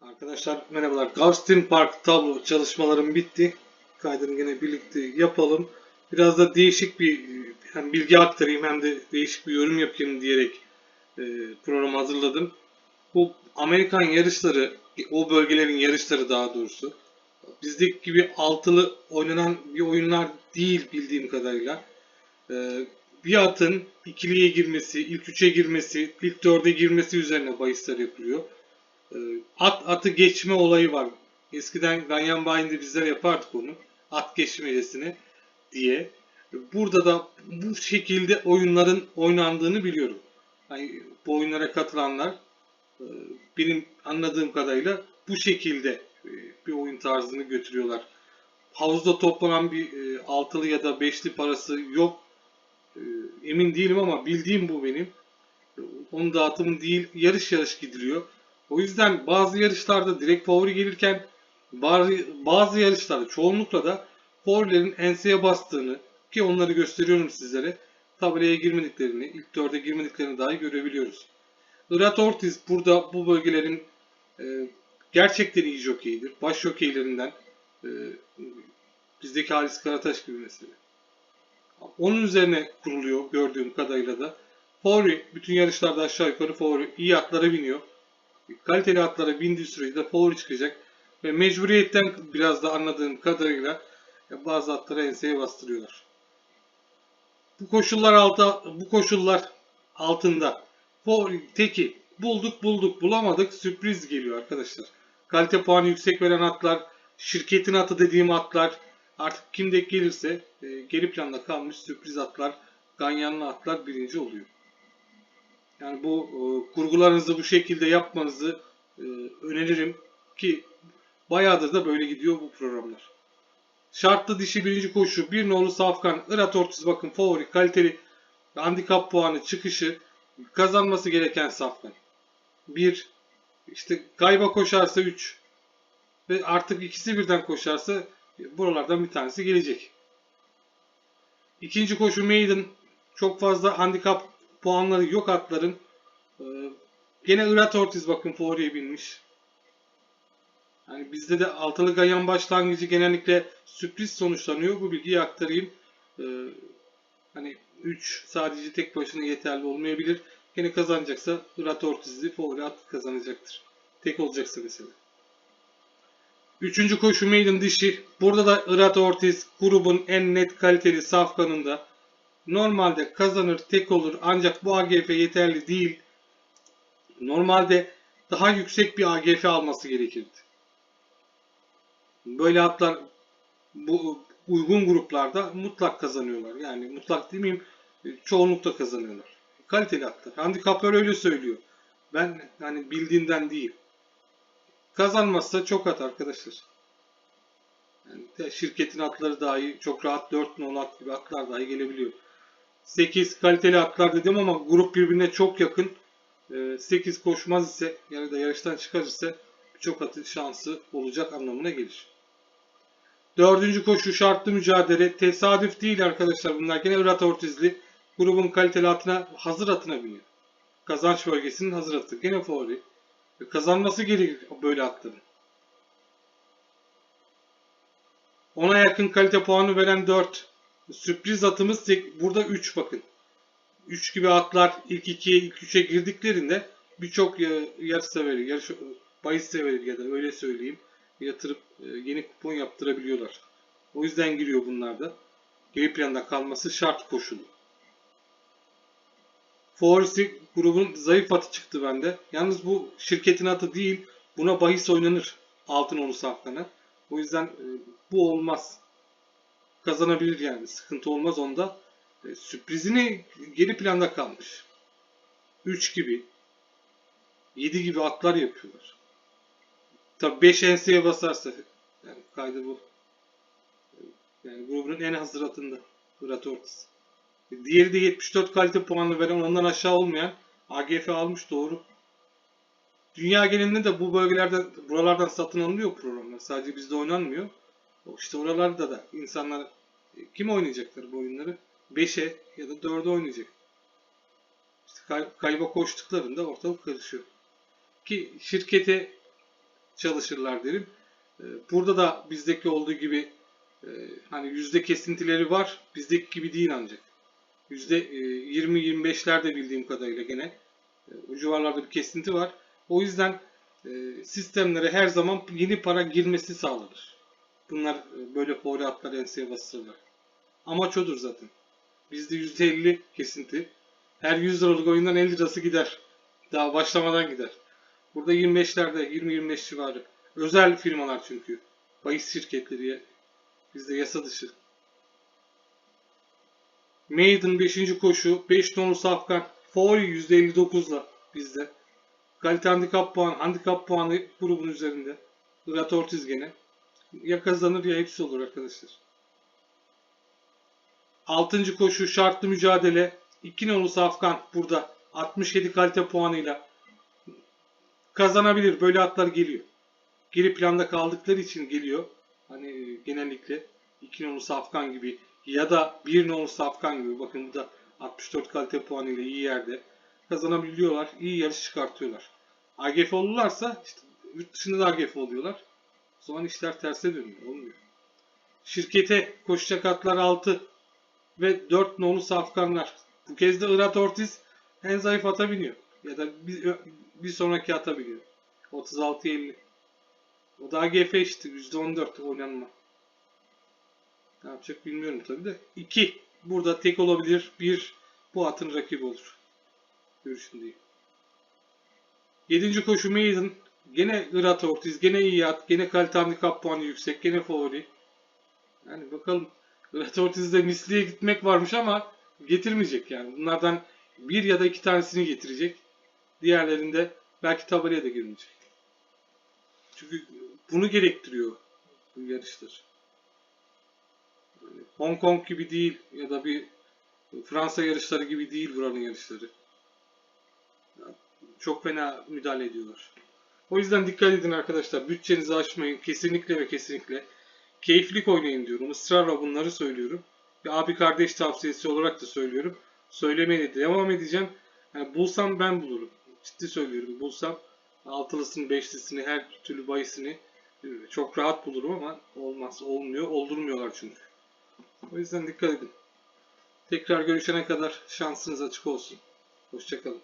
Arkadaşlar merhabalar. Gulfstream Park tablo çalışmalarım bitti. Kaydını gene birlikte yapalım. Biraz da değişik bir hem bilgi aktarayım hem de değişik bir yorum yapayım diyerek e, programı hazırladım. Bu Amerikan yarışları, o bölgelerin yarışları daha doğrusu. Bizdeki gibi altılı oynanan bir oyunlar değil bildiğim kadarıyla. E, bir atın ikiliye girmesi, ilk üçe girmesi, ilk dörde girmesi üzerine bahisler yapılıyor. E, at atı geçme olayı var. Eskiden Ganyan Bayin'de bizler yapardık onu. At geçmecesini diye. Burada da bu şekilde oyunların oynandığını biliyorum. Yani bu oyunlara katılanlar e, benim anladığım kadarıyla bu şekilde e, bir oyun tarzını götürüyorlar. Havuzda toplanan bir e, altılı ya da beşli parası yok. Emin değilim ama bildiğim bu benim. Onun dağıtımı değil, yarış yarış gidiliyor. O yüzden bazı yarışlarda direkt favori gelirken bazı, yarışlarda çoğunlukla da favorilerin enseye bastığını ki onları gösteriyorum sizlere tabelaya girmediklerini, ilk dörde girmediklerini dahi görebiliyoruz. Irat Ortiz burada bu bölgelerin e, gerçekten iyi jokeyidir. Baş jokeylerinden e, bizdeki Halis Karataş gibi mesela. Onun üzerine kuruluyor gördüğüm kadarıyla da. Favori bütün yarışlarda aşağı yukarı favori iyi atlara biniyor kaliteli atlara bindiği sürece de favori çıkacak. Ve mecburiyetten biraz da anladığım kadarıyla bazı atlara enseye bastırıyorlar. Bu koşullar alta, bu koşullar altında favori teki bulduk bulduk bulamadık sürpriz geliyor arkadaşlar. Kalite puanı yüksek veren atlar, şirketin atı dediğim atlar artık kim denk gelirse e, geri planda kalmış sürpriz atlar, ganyanlı atlar birinci oluyor. Yani bu e, kurgularınızı bu şekilde yapmanızı e, öneririm ki bayağıdır da böyle gidiyor bu programlar. Şartlı dişi birinci koşu bir nolu Safkan Irat Ortiz bakın favori kaliteli handikap puanı çıkışı kazanması gereken Safkan. Bir işte kayba koşarsa 3 ve artık ikisi birden koşarsa buralardan bir tanesi gelecek. İkinci koşu Maiden çok fazla handikap puanları yok atların. Ee, gene Irat Ortiz bakın favoriye binmiş. Yani bizde de altılı ganyan başlangıcı genellikle sürpriz sonuçlanıyor. Bu bilgiyi aktarayım. Ee, hani 3 sadece tek başına yeterli olmayabilir. Gene kazanacaksa Irat Ortiz'i favori at kazanacaktır. Tek olacaksa mesela. Üçüncü koşu maiden dişi. Burada da Irat Ortiz grubun en net kaliteli safkanında. Normalde kazanır tek olur ancak bu AGF yeterli değil. Normalde daha yüksek bir AGF alması gerekirdi. Böyle atlar bu uygun gruplarda mutlak kazanıyorlar. Yani mutlak demeyeyim çoğunlukta kazanıyorlar. Kaliteli atlar. Handikaplar öyle söylüyor. Ben hani bildiğimden değil. Kazanmazsa çok at arkadaşlar. Yani şirketin atları dahi çok rahat 4 nol at gibi atlar dahi gelebiliyor. 8 kaliteli atlar dedim ama grup birbirine çok yakın. 8 koşmaz ise yani da yarıştan çıkar ise birçok atın şansı olacak anlamına gelir. Dördüncü koşu şartlı mücadele. Tesadüf değil arkadaşlar bunlar. Gene Irat Ortizli. Grubun kaliteli atına, hazır atına biniyor. Kazanç bölgesinin hazır atı. Gene favori. Kazanması gerekir böyle atların. Ona yakın kalite puanı veren 4. Sürpriz atımız tek, burada 3 bakın. 3 gibi atlar ilk 2'ye ilk 3'e girdiklerinde birçok yarış severi, yarış bahis severi ya da öyle söyleyeyim yatırıp e, yeni kupon yaptırabiliyorlar. O yüzden giriyor bunlar da. Geri planda kalması şart koşulu. Forrest'i grubun zayıf atı çıktı bende. Yalnız bu şirketin atı değil. Buna bahis oynanır. Altın onu safkana. O yüzden e, bu olmaz kazanabilir yani. Sıkıntı olmaz onda. E, sürprizini geri planda kalmış. 3 gibi 7 gibi atlar yapıyorlar. Tabi 5 enseye basarsa yani kaydı bu. Yani grubun en hazır atında. Murat Ortiz. Diğeri de 74 kalite puanı veren ondan aşağı olmayan AGF almış doğru. Dünya genelinde de bu bölgelerden buralardan satın alınıyor programlar. Sadece bizde oynanmıyor. İşte oralarda da insanlar e, kim oynayacaklar bu oyunları? 5'e ya da 4'e oynayacak. İşte kay- kayba koştuklarında ortalık karışıyor. Ki şirkete çalışırlar derim. E, Burada da bizdeki olduğu gibi e, hani yüzde kesintileri var. Bizdeki gibi değil ancak. Yüzde e, 20-25'lerde bildiğim kadarıyla gene. E, O civarlarda bir kesinti var. O yüzden e, sistemlere her zaman yeni para girmesi sağlanır. Bunlar e, böyle atlar enseye bastırırlar. Amaç odur zaten. Bizde %50 kesinti. Her 100 liralık oyundan 50 lirası gider. Daha başlamadan gider. Burada 25'lerde 20-25 civarı. Özel firmalar çünkü. Bahis şirketleri bizde yasa dışı. Maiden 5. koşu 5 tonlu safkan. Favori %59'la bizde. Kalite handikap puan, handikap puanı grubun üzerinde. Murat Ortiz gene. Ya kazanır ya hepsi olur arkadaşlar. 6. koşu şartlı mücadele. 2 nolu Safkan burada 67 kalite puanıyla kazanabilir. Böyle atlar geliyor. Geri planda kaldıkları için geliyor. Hani genellikle 2 nolu Safkan gibi ya da 1 nolu Safkan gibi. Bakın bu da 64 kalite puanıyla iyi yerde kazanabiliyorlar. iyi yarış çıkartıyorlar. AGF olurlarsa işte yurt dışında da AGF oluyorlar. Zaman işler terse dönüyor. Olmuyor. Şirkete koşacak atlar 6 ve 4 nolu safkanlar. Bu kez de Irat Ortiz en zayıf ata biniyor. Ya da bir, bir sonraki ata biniyor. 36-50. O da AGF işte %14 oynanma. Ne yapacak bilmiyorum tabi de. 2. Burada tek olabilir. 1. Bu atın rakibi olur. Görüşündeyim. 7. koşu Maiden. Gene Irat Ortiz. Gene iyi at. Gene kalite handikap puanı yüksek. Gene favori. Yani bakalım. Irat Ortiz'de misliye gitmek varmış ama getirmeyecek yani. Bunlardan bir ya da iki tanesini getirecek. Diğerlerinde belki tabelaya da girmeyecek. Çünkü bunu gerektiriyor bu yarışlar. Yani Hong Kong gibi değil ya da bir Fransa yarışları gibi değil buranın yarışları. Yani çok fena müdahale ediyorlar. O yüzden dikkat edin arkadaşlar. Bütçenizi aşmayın. Kesinlikle ve kesinlikle. Keyiflik oynayın diyorum. Israrla bunları söylüyorum. Bir abi kardeş tavsiyesi olarak da söylüyorum. Söylemeye de devam edeceğim. Yani bulsam ben bulurum. Ciddi söylüyorum. Bulsam altılısını, beşlisini, her türlü bayisini e, çok rahat bulurum ama olmaz. Olmuyor. Oldurmuyorlar çünkü. O yüzden dikkat edin. Tekrar görüşene kadar şansınız açık olsun. Hoşçakalın.